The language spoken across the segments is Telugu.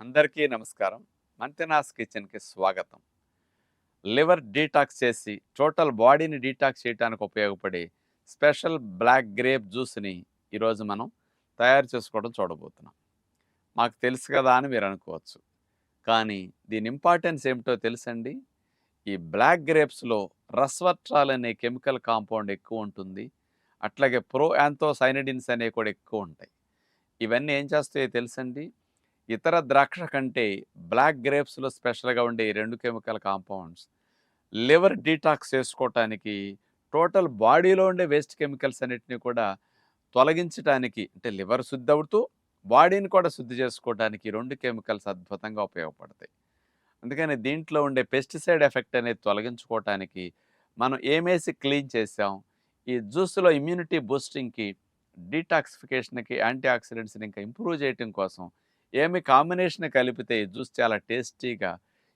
అందరికీ నమస్కారం. మంతెనాస్ కిచెన్కి స్వాగతం. లివర్ డీటాక్స్ చేసి టోటల్ బాడీని డీటాక్స్ చేయడానికి ఉపయోగపడే స్పెషల్ బ్లాక్ గ్రేప్ జ్యూస్ని ఈరోజు మనం తయారు చేసుకోవడం చూడబోతున్నాం. మాకు తెలుసు కదా అని మీరు అనుకోవచ్చు. కానీ దీని ఇంపార్టెన్స్ ఏమిటో తెలుసండి? ఈ బ్లాక్ గ్రేప్స్లో రస్వట్రాల్ అనే కెమికల్ కాంపౌండ్ ఎక్కువ ఉంటుంది. అట్లాగే ప్రో యాంథోసైనడిన్స్ అనేవి కూడా ఎక్కువ ఉంటాయి. ఇవన్నీ ఏం చేస్తాయో తెలుసండి? ఇతర ద్రాక్ష కంటే బ్లాక్ గ్రేప్స్లో స్పెషల్గా ఉండే ఈ రెండు కెమికల్ కాంపౌండ్స్ లివర్ డీటాక్స్ చేసుకోవటానికి టోటల్ బాడీలో ఉండే వేస్ట్ కెమికల్స్ అన్నిటిని కూడా తొలగించడానికి అంటే లివర్ శుద్ధి అవుతూ బాడీని కూడా శుద్ధి చేసుకోవడానికి రెండు కెమికల్స్ అద్భుతంగా ఉపయోగపడతాయి. అందుకని దీంట్లో ఉండే పెస్టిసైడ్ ఎఫెక్ట్ అనేది తొలగించుకోవటానికి మనం ఏమేసి క్లీన్ చేసాం ఈ జ్యూస్లో ఇమ్యూనిటీ బూస్టింగ్కి డీటాక్సిఫికేషన్కి యాంటీ ఆక్సిడెంట్స్ని ఇంకా ఇంప్రూవ్ చేయటం కోసం ఏమి కాంబినేషన్ కలిపితే జ్యూస్ చాలా టేస్టీగా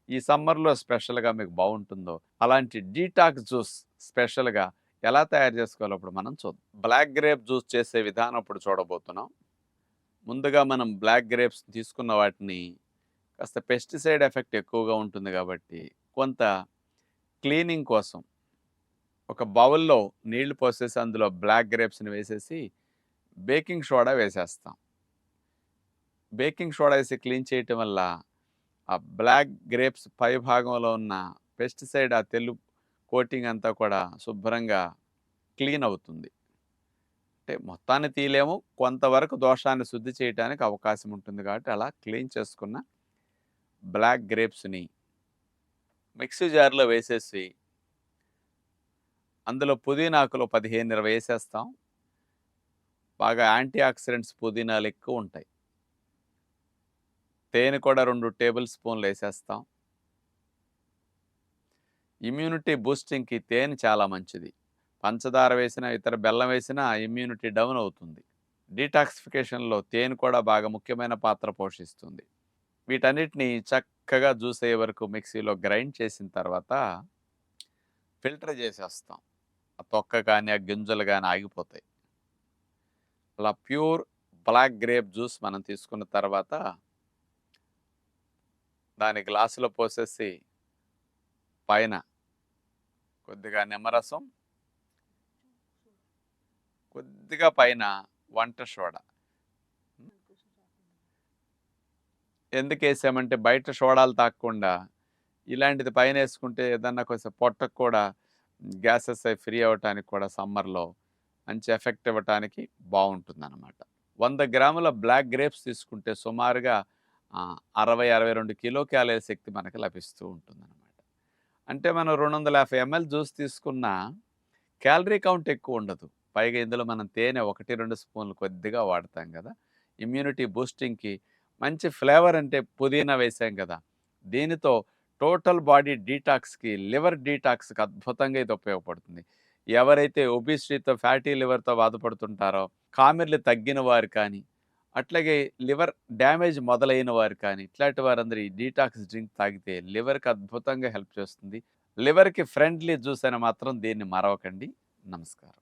ఈ సమ్మర్లో స్పెషల్గా మీకు బాగుంటుందో అలాంటి డీటాక్ జ్యూస్ స్పెషల్గా ఎలా తయారు చేసుకోవాలో ఇప్పుడు మనం చూద్దాం. బ్లాక్ గ్రేప్ జ్యూస్ చేసే విధానం ఇప్పుడు చూడబోతున్నాం. ముందుగా మనం బ్లాక్ గ్రేప్స్ తీసుకున్న వాటిని కాస్త పెస్టిసైడ్ ఎఫెక్ట్ ఎక్కువగా ఉంటుంది కాబట్టి కొంత క్లీనింగ్ కోసం ఒక బౌల్లో నీళ్ళు పోసేసి అందులో బ్లాక్ గ్రేప్స్ని వేసేసి బేకింగ్ సోడా వేసేస్తాం. బేకింగ్ సోడా వేసి క్లీన్ చేయటం వల్ల ఆ బ్లాక్ గ్రేప్స్ పై భాగంలో ఉన్న పెస్టిసైడ్ ఆ తెలుపు కోటింగ్ అంతా కూడా శుభ్రంగా క్లీన్ అవుతుంది. అంటే మొత్తాన్ని తీయలేము కొంతవరకు దోషాన్ని శుద్ధి చేయడానికి అవకాశం ఉంటుంది కాబట్టి అలా క్లీన్ చేసుకున్న బ్లాక్ గ్రేప్స్ని మిక్సీ జార్లో వేసేసి అందులో పుదీనాకులు పదిహేను ఇరవై వేసేస్తాం. బాగా యాంటీ ఆక్సిడెంట్స్ పుదీనాలు ఎక్కువ ఉంటాయి. తేనె కూడా రెండు టేబుల్ స్పూన్లు వేసేస్తాం. ఇమ్యూనిటీ బూస్టింగ్కి తేనె చాలా మంచిది. పంచదార వేసిన ఇతర బెల్లం వేసినా ఇమ్యూనిటీ డౌన్ అవుతుంది. డీటాక్సిఫికేషన్లో తేనె కూడా బాగా ముఖ్యమైన పాత్ర పోషిస్తుంది. వీటన్నిటిని చక్కగా జ్యూస్ అయ్యే వరకు మిక్సీలో గ్రైండ్ చేసిన తర్వాత ఫిల్టర్ చేసేస్తాం. ఆ తొక్క కానీ ఆ గింజలు కానీ ఆగిపోతాయి. అలా ప్యూర్ బ్లాక్ గ్రేప్ జ్యూస్ మనం తీసుకున్న తర్వాత దాని గ్లాసులో పోసేసి పైన కొద్దిగా నిమ్మరసం కొద్దిగా పైన వంట సోడా. ఎందుకు వేసామంటే బయట సోడాలు తాకకుండా ఇలాంటిది పైన వేసుకుంటే ఏదన్నా కొంచెం పొట్టకు కూడా గ్యాసెస్ అవి ఫ్రీ అవ్వటానికి కూడా సమ్మర్లో మంచి ఎఫెక్ట్ ఇవ్వటానికి బాగుంటుంది అన్నమాట వంద గ్రాముల బ్లాక్ గ్రేప్స్ తీసుకుంటే సుమారుగా అరవై అరవై రెండు కిలో క్యాలరీ శక్తి మనకి లభిస్తూ ఉంటుంది అనమాట అంటే మనం రెండు వందల యాభై ఎంఎల్ జ్యూస్ తీసుకున్న క్యాలరీ కౌంట్ ఎక్కువ ఉండదు. పైగా ఇందులో మనం తేనె ఒకటి రెండు స్పూన్లు కొద్దిగా వాడతాం కదా. ఇమ్యూనిటీ బూస్టింగ్కి మంచి ఫ్లేవర్ అంటే పుదీనా వేసాం కదా. దీనితో టోటల్ బాడీ డీటాక్స్కి లివర్ డీటాక్స్కి అద్భుతంగా ఇది ఉపయోగపడుతుంది. ఎవరైతే ఒబిసిటీతో ఫ్యాటీ లివర్తో బాధపడుతుంటారో కామెర్లు తగ్గిన వారు కానీ అట్లాగే లివర్ డ్యామేజ్ మొదలైన వారు కానీ ఇట్లాంటి వారందరూ ఈ డీటాక్స్ డ్రింక్ తాగితే లివర్కి అద్భుతంగా హెల్ప్ చేస్తుంది. లివర్కి ఫ్రెండ్లీ జ్యూస్ అని మాత్రం దీన్ని మరవకండి. నమస్కారం.